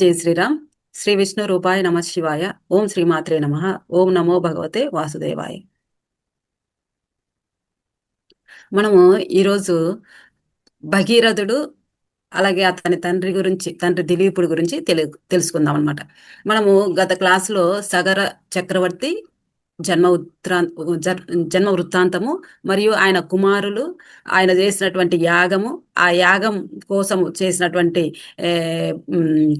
జై శ్రీరామ్. శ్రీ విష్ణు రూపాయ నమ శివాయ. ఓం శ్రీమాత్రే నమ. ఓం నమో భగవతే వాసుదేవాయ. మనము ఈరోజు భగీరథుడు అలాగే అతని తండ్రి గురించి తండ్రి దిలీపుడు గురించి తెలు తెలుసుకుందాం అనమాట మనము గత క్లాసులో సగర చక్రవర్తి జన్మ ఉత్రా జన్మ వృత్తాంతము మరియు ఆయన కుమారులు ఆయన చేసినటువంటి యాగము ఆ యాగం కోసం చేసినటువంటి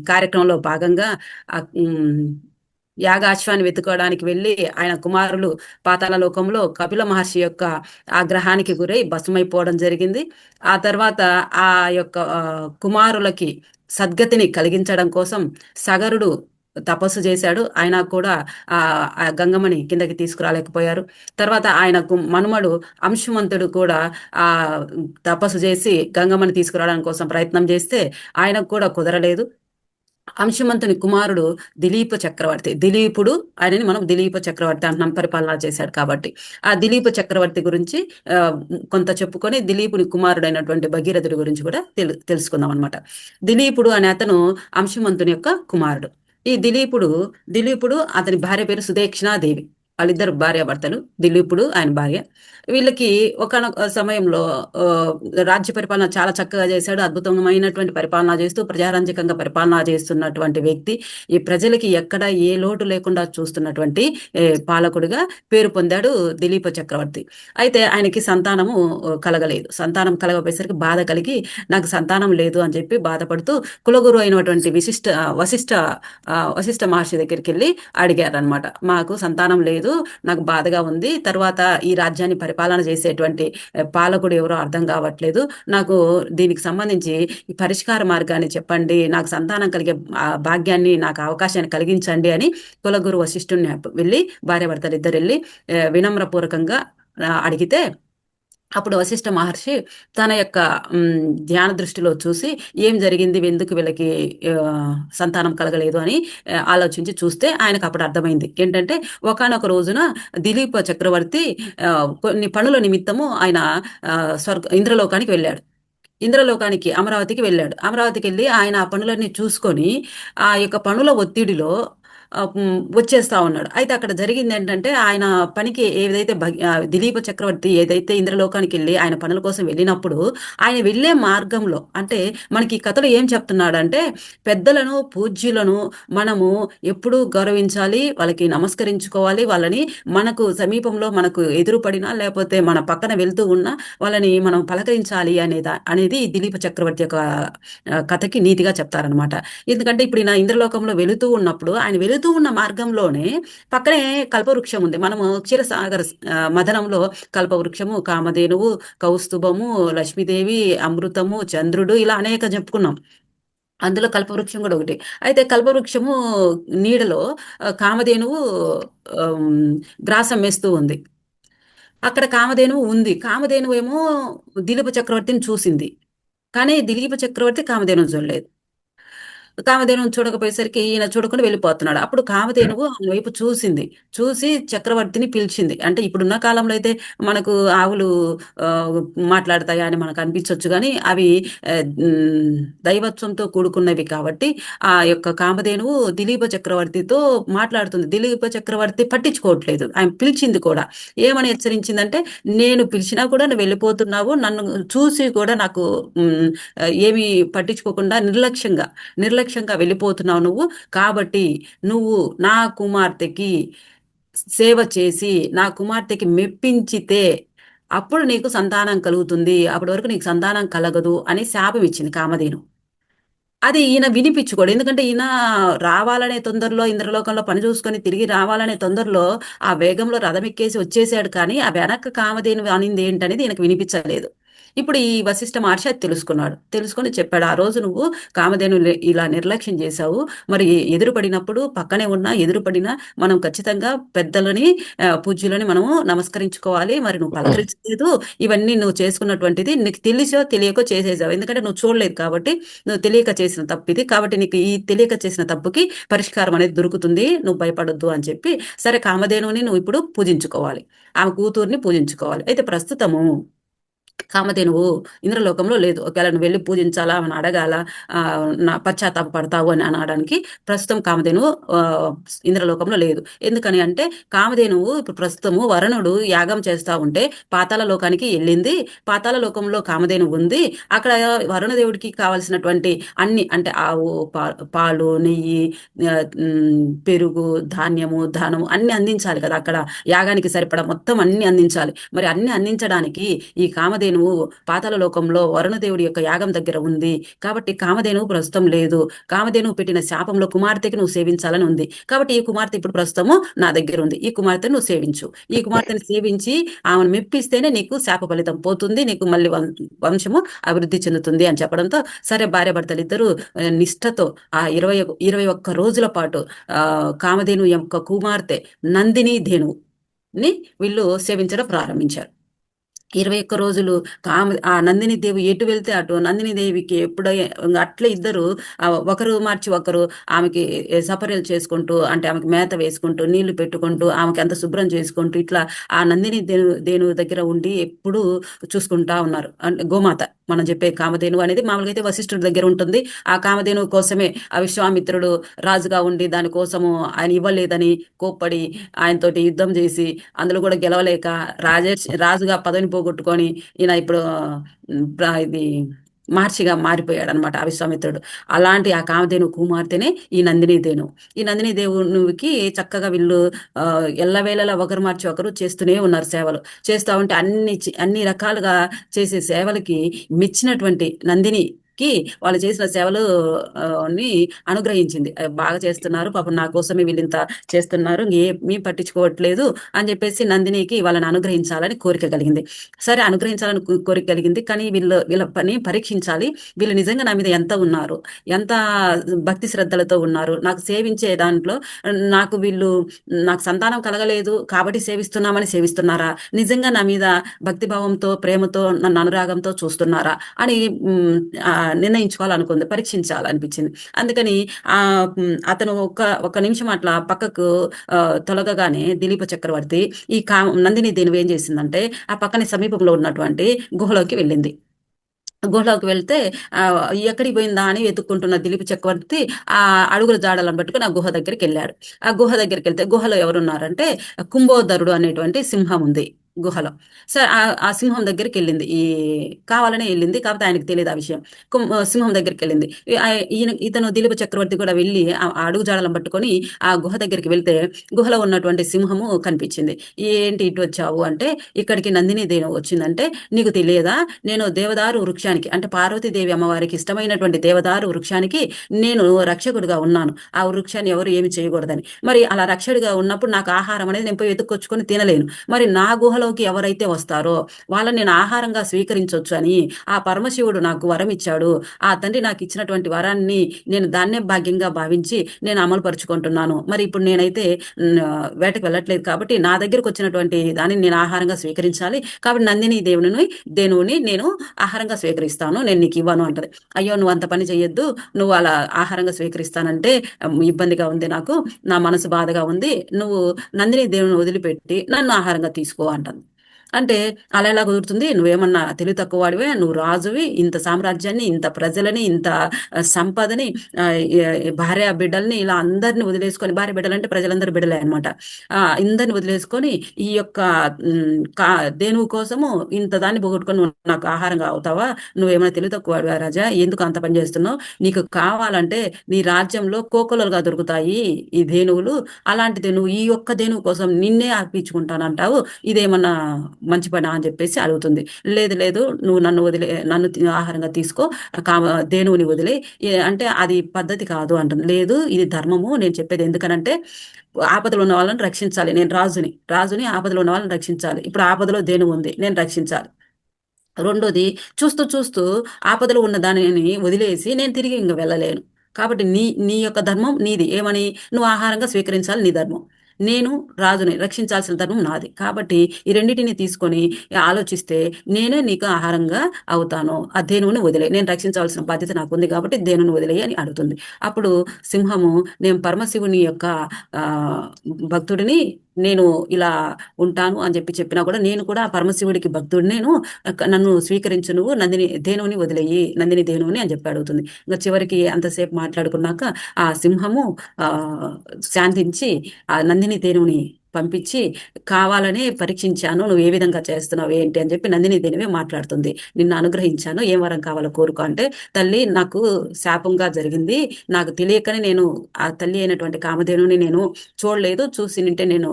కార్యక్రమంలో భాగంగా యాగాశ్వాన్ని వెతుకోవడానికి వెళ్ళి ఆయన కుమారులు పాతాల లోకంలో కపిల మహర్షి యొక్క ఆగ్రహానికి గురై భస్మైపోవడం జరిగింది. ఆ తర్వాత ఆ యొక్క కుమారులకి సద్గతిని కలిగించడం కోసం సగరుడు తపస్సు చేశాడు. ఆయన కూడా ఆ గంగమ్మని కిందకి తీసుకురాలేకపోయారు. తర్వాత ఆయనకు మనుమడు అంశుమంతుడు కూడా ఆ తపస్సు చేసి గంగమ్మని తీసుకురావడానికి కోసం ప్రయత్నం చేస్తే ఆయనకు కూడా కుదరలేదు. అంశమంతుని కుమారుడు దిలీప చక్రవర్తి. దిలీపుడు ఆయనని మనం దిలీప చక్రవర్తి అంటున్నాం పరిపాలన చేశాడు కాబట్టి. ఆ దిలీప చక్రవర్తి గురించి కొంత చెప్పుకొని దిలీపుని కుమారుడైనటువంటి భగీరథుడి గురించి కూడా తెలు తెలుసుకుందాం అనమాట దిలీపుడు అనే అతను అంశమంతుని యొక్క కుమారుడు. ఈ దిలీపుడు దిలీపుడు అతని భార్య పేరు సుదక్షిణాదేవి. వాళ్ళిద్దరు భార్యాభర్తలు దిలీపుడు ఆయన భార్య. వీళ్ళకి ఒకనొక సమయంలో రాజ్య పరిపాలన చాలా చక్కగా చేశాడు. అద్భుతమైనటువంటి పరిపాలన చేస్తూ ప్రజారంజకంగా పరిపాలన చేస్తున్నటువంటి వ్యక్తి. ఈ ప్రజలకి ఎక్కడ ఏ లోటు లేకుండా చూస్తున్నటువంటి పాలకుడిగా పేరు పొందాడు దిలీప చక్రవర్తి. అయితే ఆయనకి సంతానము కలగలేదు. సంతానం కలగపోయేసరికి బాధ కలిగి నాకు సంతానం లేదు అని చెప్పి బాధపడుతూ కులగురు అయినటువంటి విశిష్ట వశిష్ట వశిష్ట మహర్షి దగ్గరికి వెళ్ళి అడిగారనమాట మాకు సంతానం లేదు నాకు బాధగా ఉంది. తర్వాత ఈ రాజ్యాన్ని పరిపాలన చేసేటువంటి పాలకుడు ఎవరో అర్థం కావట్లేదు. నాకు దీనికి సంబంధించి ఈ పరిష్కార మార్గాన్ని చెప్పండి. నాకు సంతానం కలిగే భాగ్యాన్ని నాకు అవకాశాన్ని కలిగించండి అని కులగురు వశిష్ఠుని వెళ్ళి భార్యాభర్తలు ఇద్దరు వెళ్ళి వినమ్రపూర్వకంగా అడిగితే అప్పుడు వశిష్ఠ మహర్షి తన యొక్క ధ్యాన దృష్టిలో చూసి ఏం జరిగింది ఎందుకు వీళ్ళకి సంతానం కలగలేదు అని ఆలోచించి చూస్తే ఆయనకు అప్పుడు అర్థమైంది. ఏంటంటే ఒకనొక రోజున దిలీప చక్రవర్తి కొన్ని పనుల నిమిత్తము ఆయన స్వర్గ ఇంద్రలోకానికి వెళ్ళాడు. ఇంద్రలోకానికి అమరావతికి వెళ్ళాడు. అమరావతికి వెళ్ళి ఆయన ఆ పనులన్నీ చూసుకొని ఆ యొక్క పనుల ఒత్తిడిలో వచ్చేస్తా ఉన్నాడు. అయితే అక్కడ జరిగింది ఏంటంటే ఆయన పనికి ఏదైతే దిలీప చక్రవర్తి ఏదైతే ఇంద్రలోకానికి వెళ్ళి ఆయన పనుల కోసం వెళ్ళినప్పుడు ఆయన వెళ్ళే మార్గంలో అంటే మనకి కథలు ఏం చెప్తున్నాడంటే పెద్దలను పూజ్యులను మనము ఎప్పుడూ గౌరవించాలి వాళ్ళకి నమస్కరించుకోవాలి వాళ్ళని మనకు సమీపంలో మనకు ఎదురుపడినా లేకపోతే మన పక్కన వెళ్తూ ఉన్నా వాళ్ళని మనం పలకరించాలి అనేది అనేది దిలీప చక్రవర్తి యొక్క కథకి నీతిగా చెప్తారనమాట ఎందుకంటే ఇప్పుడు నా ఇంద్రలోకంలో వెళుతూ ఉన్నప్పుడు ఆయన వెళుతూ వెళుతూ ఉన్న మార్గంలోనే పక్కనే కల్పవృక్షం ఉంది. మనము క్షీరసాగర మదనంలో కల్పవృక్షము కామధేనువు కౌస్తుభము లక్ష్మీదేవి అమృతము చంద్రుడు ఇలా అనేక చెప్పుకున్నాం. అందులో కల్పవృక్షం కూడా ఒకటి. అయితే కల్పవృక్షము నీడలో కామధేనువు గ్రాసం వేస్తూ ఉంది. అక్కడ కామధేనువు ఉంది. కామధేనువు ఏమో దిలీప చక్రవర్తిని చూసింది. కానీ దిలీప చక్రవర్తి కామధేనువు చూడలేదు. కామధేనువు చూడకపోయేసరికి ఈయన చూడకుండా వెళ్ళిపోతున్నాడు. అప్పుడు కామధేనువు ఆయన వైపు చూసింది. చూసి చక్రవర్తిని పిలిచింది. అంటే ఇప్పుడున్న కాలంలో అయితే మనకు ఆవులు మాట్లాడతాయా అని మనకు అనిపించవచ్చు కానీ అవి దైవత్వంతో కూడుకున్నవి కాబట్టి ఆ యొక్క కామధేనువు దిలీప చక్రవర్తితో మాట్లాడుతుంది. దిలీప చక్రవర్తి పట్టించుకోవట్లేదు. ఆయన పిలిచింది కూడా. ఏమని హెచ్చరించిందంటే నేను పిలిచినా కూడా నువ్వు వెళ్ళిపోతున్నావు. నన్ను చూసి కూడా నాకు ఏమి పట్టించుకోకుండా నిర్లక్ష్యంగా నిర్లక్ష్య ప్రత్యక్షంగా వెళ్ళిపోతున్నావు నువ్వు. కాబట్టి నువ్వు నా కుమార్తెకి సేవ చేసి నా కుమార్తెకి మెప్పించితే అప్పుడు నీకు సంతానం కలుగుతుంది. అప్పటి వరకు నీకు సంతానం కలగదు అని శాపం ఇచ్చింది కామధేను. అది ఈయన వినిపించుకోడు. ఎందుకంటే ఈయన రావాలనే తొందరలో ఇంద్రలోకంలో పని చూసుకొని తిరిగి రావాలనే తొందరలో ఆ వేగంలో రథం ఎక్కేసి వచ్చేసాడు. కానీ ఆ వెనక కామధేను అనింది ఏంటనేది ఈయనకు వినిపించలేదు. ఇప్పుడు ఈ వశిష్ఠ మహర్షి అది తెలుసుకున్నాడు. తెలుసుకొని చెప్పాడు ఆ రోజు నువ్వు కామధేను ఇలా నిర్లక్ష్యం చేశావు. మరి ఎదురుపడినప్పుడు పక్కనే ఉన్నా ఎదురుపడినా మనం ఖచ్చితంగా పెద్దలని పూజ్యులని మనము నమస్కరించుకోవాలి. మరి నువ్వు పలకరించలేదు. ఇవన్నీ నువ్వు చేసుకున్నటువంటిది నీకు తెలిసో తెలియకో చేసేసావు. ఎందుకంటే నువ్వు చూడలేదు కాబట్టి నువ్వు తెలియక చేసిన తప్పు ఇది. కాబట్టి నీకు ఈ తెలియక చేసిన తప్పుకి పరిష్కారం అనేది దొరుకుతుంది. నువ్వు భయపడొద్దు అని చెప్పి సరే కామధేనువుని నువ్వు ఇప్పుడు పూజించుకోవాలి. ఆమె కూతుర్ని పూజించుకోవాలి. అయితే ప్రస్తుతము కామధేనువు ఇంద్రలోకంలో లేదు. ఒకవేళ నువ్వు వెళ్ళి పూజించాలా అని అడగాల నా పశ్చాత్తాప పడతావు అని అనడానికి ప్రస్తుతం కామధేనువు ఇంద్రలోకంలో లేదు. ఎందుకని అంటే కామధేనువు ఇప్పుడు ప్రస్తుతము వరుణుడు యాగం చేస్తా ఉంటే పాతాల లోకానికి వెళ్ళింది. పాతాల లోకంలో కామధేను ఉంది. అక్కడ వరుణదేవుడికి కావలసినటువంటి అన్ని అంటే ఆవు పాలు నెయ్యి పెరుగు ధాన్యము ధనము అన్ని అందించాలి కదా. అక్కడ యాగానికి సరిపడా మొత్తం అన్ని అందించాలి. మరి అన్ని అందించడానికి ఈ కామధేను కామధేనువు పాతాల లోకంలో వరుణదేవుడి యొక్క యాగం దగ్గర ఉంది. కాబట్టి కామధేనువు ప్రస్తుతం లేదు. కామధేనువు పెట్టిన శాపంలో కుమార్తెకి నువ్వు సేవించాలని ఉంది. కాబట్టి ఈ కుమార్తె ఇప్పుడు ప్రస్తుతము నా దగ్గర ఉంది. ఈ కుమార్తెను నువ్వు సేవించు. ఈ కుమార్తెను సేవించి ఆమెను మెప్పిస్తేనే నీకు శాప ఫలితం పోతుంది. నీకు మళ్ళీ వంశము అభివృద్ధి చెందుతుంది అని చెప్పడంతో సరే భార్య భర్తలు ఇద్దరు నిష్ఠతో ఆ ఇరవై ఇరవై ఒక్క రోజుల పాటు ఆ కామధేను యొక్క కుమార్తె నందిని ధేనువు ని వీళ్ళు సేవించడం ప్రారంభించారు. ఇరవై ఒక్క రోజులు కామ ఆ నందిని దేవి ఎటు వెళ్తే అటు నందిని దేవికి ఎప్పుడో అట్లే ఇద్దరు ఒకరు మార్చి ఒకరు ఆమెకి సపరేలు చేసుకుంటూ అంటే ఆమెకి మేత వేసుకుంటూ నీళ్ళు పెట్టుకుంటూ ఆమెకి అంత శుభ్రం చేసుకుంటూ ఇట్లా ఆ నందిని దేను దేను దగ్గర ఉండి ఎప్పుడు చూసుకుంటా ఉన్నారు. అంటే గోమాత. మనం చెప్పే కామధేను అనేది మామూలుగా అయితే వశిష్ఠుడి దగ్గర ఉంటుంది. ఆ కామధేను కోసమే ఆ విశ్వామిత్రుడు రాజుగా ఉండి దానికోసము ఆయన ఇవ్వలేదని కోప్పడి ఆయనతోటి యుద్ధం చేసి అందులో కూడా గెలవలేక రాజేష్ రాజుగా పదవిని పోగొట్టుకొని ఈయన ఇప్పుడు ఇది మహర్షిగా మారిపోయాడు అనమాట అవిశ్వామిత్రుడు అలాంటి ఆ కామధేను కుమార్తెనే ఈ నందిని దేను ఈ నందిని దేవునికి చక్కగా వీళ్ళు ఎల్లవేళలా ఒకరు మార్చి ఒకరు చేస్తూనే ఉన్నారు సేవలు. చేస్తూ ఉంటే అన్ని అన్ని రకాలుగా చేసే సేవలకి మెచ్చినటువంటి నందిని కి వాళ్ళు చేసిన సేవలు ని అనుగ్రహించింది. బాగా చేస్తున్నారు పాపం నా కోసమే వీళ్ళింత చేస్తున్నారు ఏమీ పట్టించుకోవట్లేదు అని చెప్పేసి నందినికి వాళ్ళని అనుగ్రహించాలని కోరిక కలిగింది. సరే అనుగ్రహించాలని కోరిక కలిగింది. కానీ వీళ్ళు వీళ్ళ పని పరీక్షించాలి. వీళ్ళు నిజంగా నా మీద ఎంత ఉన్నారు? ఎంత భక్తి శ్రద్ధలతో ఉన్నారు? నాకు సేవించే దాంట్లో నాకు వీళ్ళు నాకు సంతానం కలగలేదు కాబట్టి సేవిస్తున్నామని సేవిస్తున్నారా? నిజంగా నా మీద భక్తిభావంతో ప్రేమతో నన్ను అనురాగంతో చూస్తున్నారా? అని నిర్ణయించుకోవాలనుకుంది పరీక్షించాలనిపించింది. అందుకని ఆ అతను ఒక ఒక నిమిషం అట్లా పక్కకు తొలగగానే దిలీప చక్రవర్తి ఈ కా నందిని దేని ఏం చేసిందంటే ఆ పక్కనే సమీపంలో ఉన్నటువంటి గుహలోకి వెళ్ళింది. గుహలోకి వెళ్తే ఎక్కడికి పోయిందా అని వెతుక్కుంటున్న దిలీప్ చక్రవర్తి ఆ అడుగుల జాడలను పట్టుకుని ఆ గుహ దగ్గరికి వెళ్ళాడు. ఆ గుహ దగ్గరికి వెళ్తే గుహలో ఎవరున్నారంటే కుంభోదరుడు అనేటువంటి సింహం ఉంది. గుహలో. సరే ఆ సింహం దగ్గరికి వెళ్ళింది ఈ కావాలనే వెళ్ళింది కాకపోతే ఆయనకు తెలియదు ఆ విషయం. సింహం దగ్గరికి వెళ్ళింది ఈయన ఇతను దిలీప చక్రవర్తి కూడా వెళ్ళి ఆ అడుగు జాడలం పట్టుకొని ఆ గుహ దగ్గరికి వెళ్తే గుహలో ఉన్నటువంటి సింహము కనిపించింది. ఏంటి ఇటు వచ్చావు? అంటే ఇక్కడికి నందిని దేవి వచ్చిందంటే నీకు తెలియదా? నేను దేవదారు వృక్షానికి అంటే పార్వతీదేవి అమ్మవారికి ఇష్టమైనటువంటి దేవదారు వృక్షానికి నేను రక్షకుడిగా ఉన్నాను. ఆ వృక్షాన్ని ఎవరు ఏమి చేయకూడదని. మరి అలా రక్షకుడిగా ఉన్నప్పుడు నాకు ఆహారం అనేది నేను పోయి వెతుక్కొచ్చుకొని తినలేను. మరి నా గుహలో సభలోకి ఎవరైతే వస్తారో వాళ్ళని నేను ఆహారంగా స్వీకరించవచ్చు అని ఆ పరమశివుడు నాకు వరం ఇచ్చాడు. ఆ తండ్రి నాకు ఇచ్చినటువంటి వరాన్ని నేను దాన్నే భాగ్యంగా భావించి నేను అమలు పరుచుకుంటున్నాను. మరి ఇప్పుడు నేనైతే వేటకు వెళ్ళట్లేదు కాబట్టి నా దగ్గరకు వచ్చినటువంటి దాన్ని నేను ఆహారంగా స్వీకరించాలి. కాబట్టి నందిని దేవుని దేవుని నేను ఆహారంగా స్వీకరిస్తాను. నేను నీకు ఇవ్వను అంటది. అయ్యో నువ్వు అంత పని చేయొద్దు నువ్వు అలా ఆహారంగా స్వీకరిస్తానంటే ఇబ్బందిగా ఉంది నాకు. నా మనసు బాధగా ఉంది. నువ్వు నందిని దేవుని వదిలిపెట్టి నన్ను ఆహారంగా తీసుకో అంటది. అంటే అలా ఎలా కుదురుతుంది? నువ్వేమన్నా తెలివి తక్కువ వాడివే నువ్వు రాజువి ఇంత సామ్రాజ్యాన్ని ఇంత ప్రజలని ఇంత సంపదని భార్య బిడ్డల్ని ఇలా అందరిని వదిలేసుకొని భార్య బిడ్డలంటే ప్రజలందరూ బిడ్డలే అనమాట ఆ అందరిని వదిలేసుకొని ఈ యొక్క దేనువు కోసము ఇంత దాన్ని పోగొట్టుకొని నాకు ఆహారంగా అవుతావా నువ్వేమైనా తెలివి తక్కువ వాడివా రాజా? ఎందుకు అంత పని చేస్తున్నావు? నీకు కావాలంటే నీ రాజ్యంలో కోకొలలుగా దొరుకుతాయి ఈ ధేనువులు అలాంటిది నువ్వు ఈ యొక్క ధేనువు కోసం నిన్నే అర్పించుకుంటానంటావు. ఇదేమన్నా మంచి పని అని చెప్పేసి అడుగుతుంది. లేదు లేదు నువ్వు నన్ను వదిలే నన్ను ఆహారంగా తీసుకో కామ దేనువుని వదిలే అంటే అది పద్ధతి కాదు అంటుంది. లేదు ఇది ధర్మము నేను చెప్పేది ఎందుకనంటే ఆపదలు ఉన్న వాళ్ళని రక్షించాలి. నేను రాజుని రాజుని ఆపదలు ఉన్న వాళ్ళని రక్షించాలి. ఇప్పుడు ఆపదలో దేను ఉంది నేను రక్షించాలి. రెండోది చూస్తూ చూస్తూ ఆపదలు ఉన్న దానిని వదిలేసి నేను తిరిగి ఇంక వెళ్ళలేను. కాబట్టి నీ నీ యొక్క ధర్మం నీది. ఏమని? నువ్వు ఆహారంగా స్వీకరించాలి నీ ధర్మం. నేను రాజుని రక్షించాల్సిన ధర్మం నాది. కాబట్టి ఈ రెండింటిని తీసుకొని ఆలోచిస్తే నేనే నీకు ఆహారంగా అవుతాను. ఆ ధేనువుని వదిలే. నేను రక్షించాల్సిన బాధ్యత నాకు ఉంది కాబట్టి దేనుని వదిలే అని అడుగుతుంది. అప్పుడు సింహము నేను పరమశివుని యొక్క భక్తుడిని నేను ఇలా ఉంటాను అని చెప్పి చెప్పినా కూడా నేను కూడా పరమశివుడికి భక్తుడు నేను నన్ను స్వీకరించు నువ్వు నందిని ధేనువుని వదిలేయి నందిని ధేనువుని అని చెప్పి అడుగుతుంది. ఇంకా చివరికి అంతసేపు మాట్లాడుకున్నాక ఆ సింహము ఆ శాంతించి ఆ నందిని ధేనువుని పంపించి కావాలని పరీక్షించాను నువ్వు ఏ విధంగా చేస్తున్నావు ఏంటి? అని చెప్పి నందిని దేనివే మాట్లాడుతుంది. నిన్ను అనుగ్రహించాను ఏం వరం కావాలో కోరుకో. అంటే తల్లి నాకు శాపంగా జరిగింది. నాకు తెలియకనే నేను ఆ తల్లి అయినటువంటి కామధేనుని నేను చూడలేదు. చూసి నింటే నేను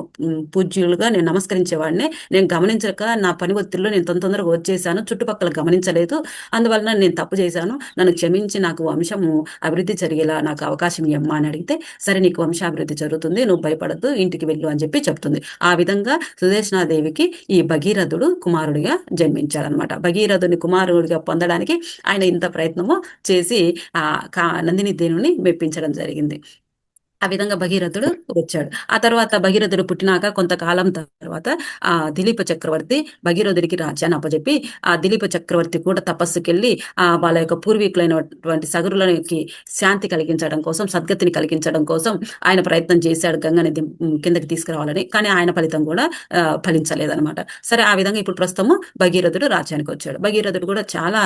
పూజ్యులుగా నేను నమస్కరించేవాడిని. నేను గమనించక నా పని ఒత్తిడిలో నేను తొందర తొందరగా వచ్చేసాను. చుట్టుపక్కల గమనించలేదు. అందువలన నేను తప్పు చేశాను. నన్ను క్షమించి నాకు వంశము అభివృద్ధి జరిగేలా నాకు అవకాశం ఇవ్వమ్మా అని అడిగితే సరే నీకు వంశాభివృద్ధి జరుగుతుంది. నువ్వు భయపడద్దు. ఇంటికి వెళ్ళు అని చెప్పి చెప్తుంది. ఆ విధంగా సుదేశనాదేవికి ఈ భగీరథుడు కుమారుడిగా జన్మించాడనమాట భగీరథుని కుమారుడిగా పొందడానికి ఆయన ఇంత ప్రయత్నము చేసి ఆ నందిని దేవుని మెప్పించడం జరిగింది. ఆ విధంగా భగీరథుడు వచ్చాడు. ఆ తర్వాత భగీరథుడు పుట్టినాక కొంతకాలం తర్వాత ఆ దిలీప చక్రవర్తి భగీరథుడికి రాజ్యాన్ని అప్పచెప్పి ఆ దిలీప చక్రవర్తి కూడా తపస్సుకెళ్ళి ఆ వాళ్ళ యొక్క పూర్వీకులైనటువంటి సగరులకి శాంతి కలిగించడం కోసం సద్గతిని కలిగించడం కోసం ఆయన ప్రయత్నం చేశాడు గంగని కిందకి తీసుకురావాలని. కానీ ఆయన ఫలితం కూడా ఫలించలేదన్నమాట. సరే ఆ విధంగా ఇప్పుడు ప్రస్తుతము భగీరథుడు రాజ్యానికి వచ్చాడు. భగీరథుడు కూడా చాలా